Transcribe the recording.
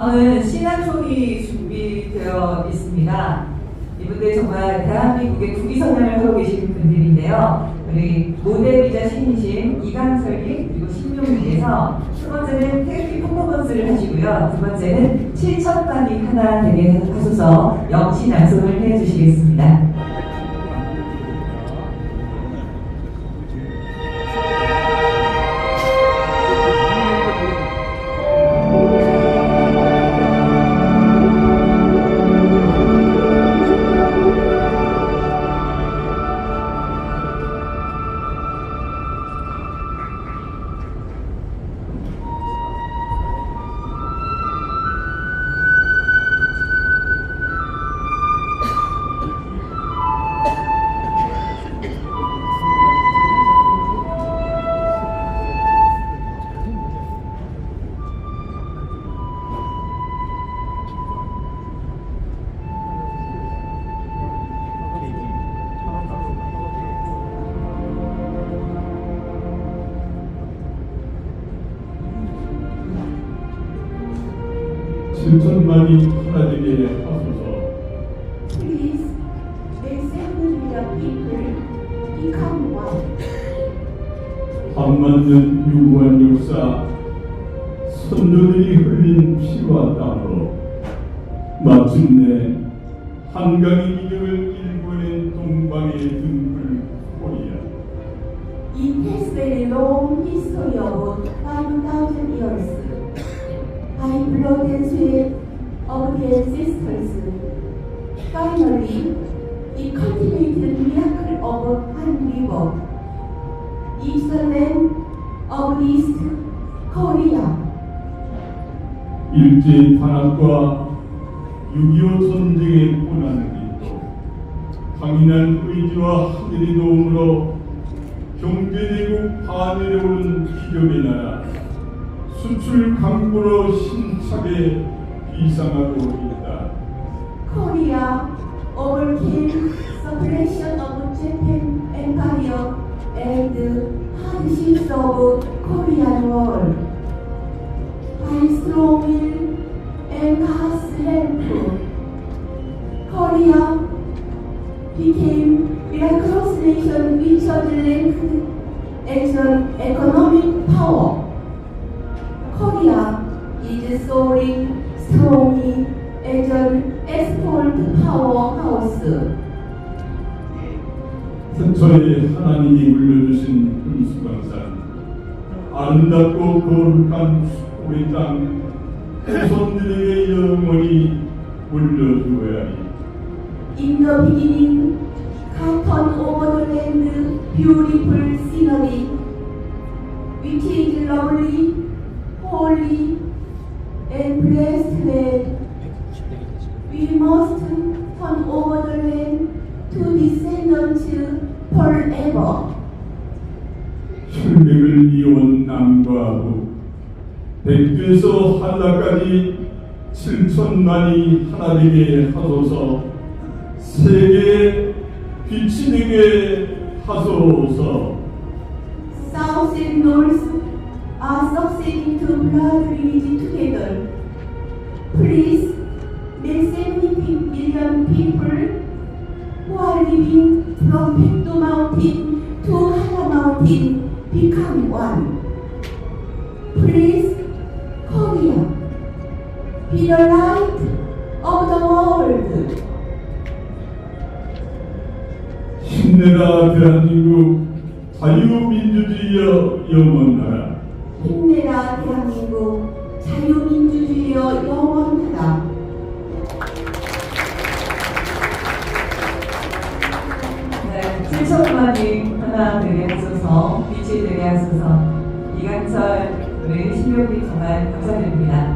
저는 신앙송이 준비되어 있습니다. 이분들 정말 대한민국의 국위선언을 하고 계신 분들인데요. 우리 모델이자 신이신 이강설님 그리고 신용님께서 첫 번째는 태극기 퍼포먼스를 하시고요. 두 번째는 7천 단이 하나 되게 하소서 영신 양송을 해주시겠습니다. 칠천만이 하나 되게 하소서 Please, the seven million people become one. 안 맞는 유구한 역사 선조들이 흘린 피와 땀으로 마침내 한강의 기적을 일궈낸 동방의 등불 코리아 It has been a long history of 5,000 years. By blood and sweat of the ancestors. Finally, it cultivated miracle of Han River. Land of East Korea. 일제 탄압과 6.25 전쟁의 고난을 딛고 강인한 의지와 하늘의 도움으로 경제대국 오른 기적의 나라 수출 강국으로 힘차게 비상하고 있다. Suppression of Japan Empire and hardships of Korean War. By strong will and God's help, Korea became miraculous nation which was linked as an economic power. Soaring strongly as an export powerhouse. 태초에 하나님이 물려주신 금수강산 아름답고 거룩한 우리 땅 후손들에게 영원히 물려주어야 하니 In the beginning, turned over the land beautiful scenery, which is lovely, holy, and blessed land. We must turn over the land to descendants forever. 혈맥을 이어온 남과 북 백두에서 한라까지 칠천만이 하나 되게 하소서 세계에 빛이 되게 하소서 Please, let 70 million people who are living from Pekto Mountain to Hana Mountain become one. Please, Korea, be the light of the world. 힘내라 대한민국 자유민주주의여 영원하라 힘내라 대한민국 자유민주주의여 영원하라. 네, 7천만이 하나 되게 하소서 빛이 되게 하소서 이강설 우리 신용님 정말 감사드립니다.